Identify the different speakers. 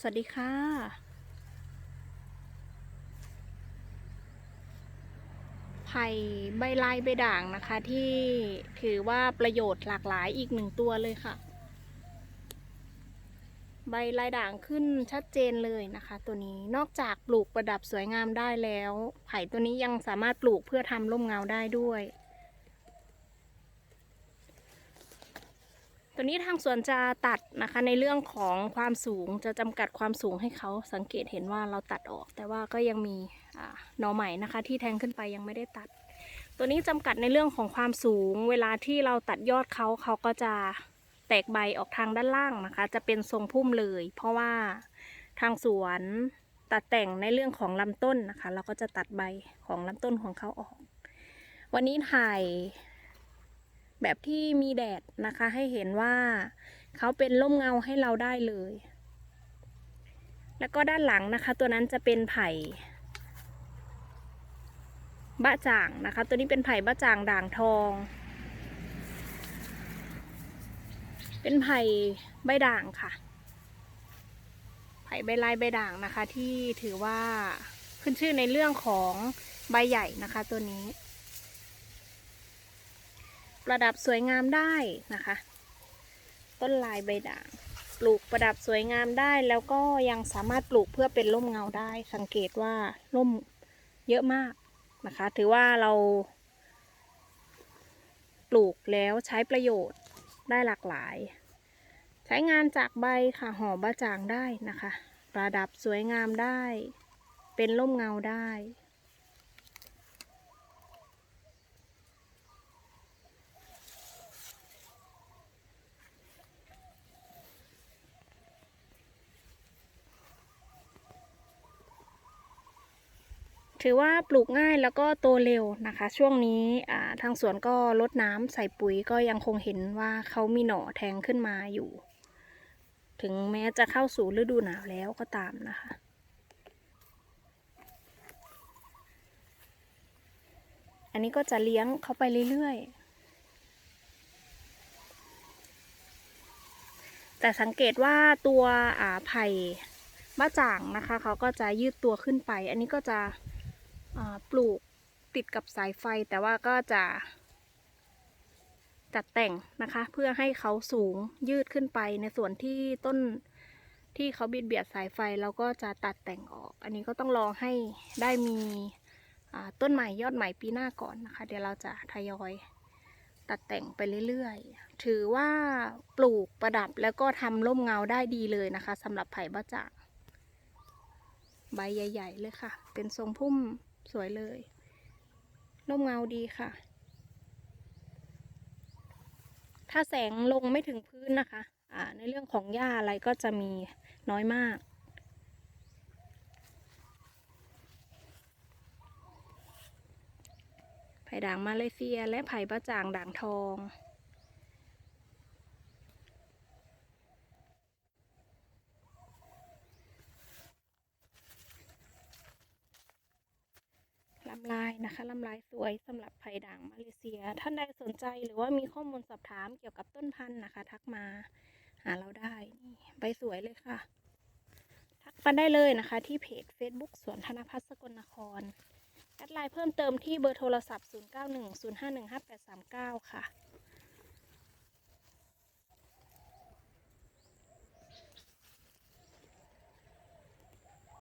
Speaker 1: สวัสดีค่ะไผ่ใบลายใบด่างนะคะ ที่ถือว่าประโยชน์หลากหลายอีกหนึ่งตัวเลยค่ะ ใบลายด่างขึ้นชัดเจนเลยนะคะ ตัวนี้นอกจากปลูกประดับสวยงามได้แล้ว ไผ่ตัวนี้ยังสามารถปลูกเพื่อทำร่มเงาได้ด้วย ตัวนี้ทางสวนจะตัดนะคะในเรื่องของความสูงจะจำกัดความสูงให้เขาสังเกตเห็นว่าเราตัดออก แต่ว่าก็ยังมีหน่อใหม่นะคะ ที่แทงขึ้นไปยังไม่ได้ตัด ตัวนี้จำกัดในเรื่องของความสูง เวลาที่เราตัดยอดเขาเขาก็จะแตกใบออกทางด้านล่างนะคะ จะเป็นทรงพุ่มเลย เพราะว่าทางสวนตัดแต่งในเรื่องของลำต้นนะคะ เราก็จะตัดใบของลำต้นของเขาออก วันนี้ถ่าย แบบที่มีแดดนะคะ ให้เห็นว่าเขาเป็นร่มเงาให้เราได้เลย แล้วก็ด้านหลังนะคะ ตัวนั้นจะเป็นไผ่บะจ่างนะคะ ตัวนี้เป็นไผ่บะจ่างด่างทอง เป็นไผ่ใบด่างค่ะ ไผ่ใบลายใบด่างนะคะ ที่ถือว่าขึ้นชื่อในเรื่องของใบใหญ่นะคะ ตัวนี้ ประดับสวยงามได้นะคะ ต้นลายใบด่างปลูกประดับสวยงามได้แล้วก็ยังสามารถปลูกเพื่อเป็นร่มเงาได้ สังเกตว่าร่มเยอะมากนะคะ ถือว่าเราปลูกแล้วใช้ประโยชน์ได้หลากหลาย ใช้งานจากใบค่ะห่อบะจ่างได้นะคะ ประดับสวยงามได้ เป็นร่มเงาได้ ถือว่าปลูกง่ายแล้วก็โตเร็วนะคะ ช่วงนี้ทางสวนก็ลดน้ำใส่ปุ๋ยก็ยังคงเห็นว่าเขามีหน่อแทงขึ้นมาอยู่ ถึงแม้จะเข้าสู่ฤดูหนาวแล้วก็ตามนะคะอันนี้ก็จะเลี้ยงเขาไปเรื่อยๆ แต่สังเกตว่าตัวอ่าไผ่บ้าจ่างนะคะ เขาก็จะยืดตัวขึ้นไป อันนี้ก็จะ ปลูกติดกับสายไฟแต่ว่าก็จะ จัดแต่งนะคะ เพื่อให้เขาสูงยืดขึ้นไปในส่วนที่ต้นที่เขาบิดเบียดสายไฟเราก็จะตัดแต่งออก อันนี้ก็ต้องรอให้ได้มีต้นใหม่ยอดใหม่ปีหน้าก่อนนะคะ เดี๋ยวเราจะทยอยตัดแต่งไปเรื่อยๆ ถือว่าปลูกประดับแล้วก็ทำร่มเงาได้ดีเลยนะคะสำหรับไผ่บ้าจ่าใบใหญ่ ๆ เลยค่ะ เป็นทรงพุ่ม สวยเลยร่มเงาดีค่ะ ถ้าแสงลงไม่ถึงพื้นนะคะ อ่า ในเรื่องของหญ้าอะไรก็จะมีน้อยมาก ไผ่ด่างมาเลเซียและไผ่บะจ่างด่างทองำลายนะคะลำลายสวยสำหรับไผ่ด่างมาเลเซีย ท่านใดสนใจหรือว่ามีข้อมูลสอบถามเกี่ยวกับต้นพันธุ์นะคะ ทักมาหาเราได้นี่ใบสวยเลยค่ะ ทักมาได้เลยนะคะ ที่เพจ Facebook สวนธนพัฒน์สกลนครแอดไลน์เพิ่มเติมที่เบอร์โทรศัพท์ 0910515839 ค่ะ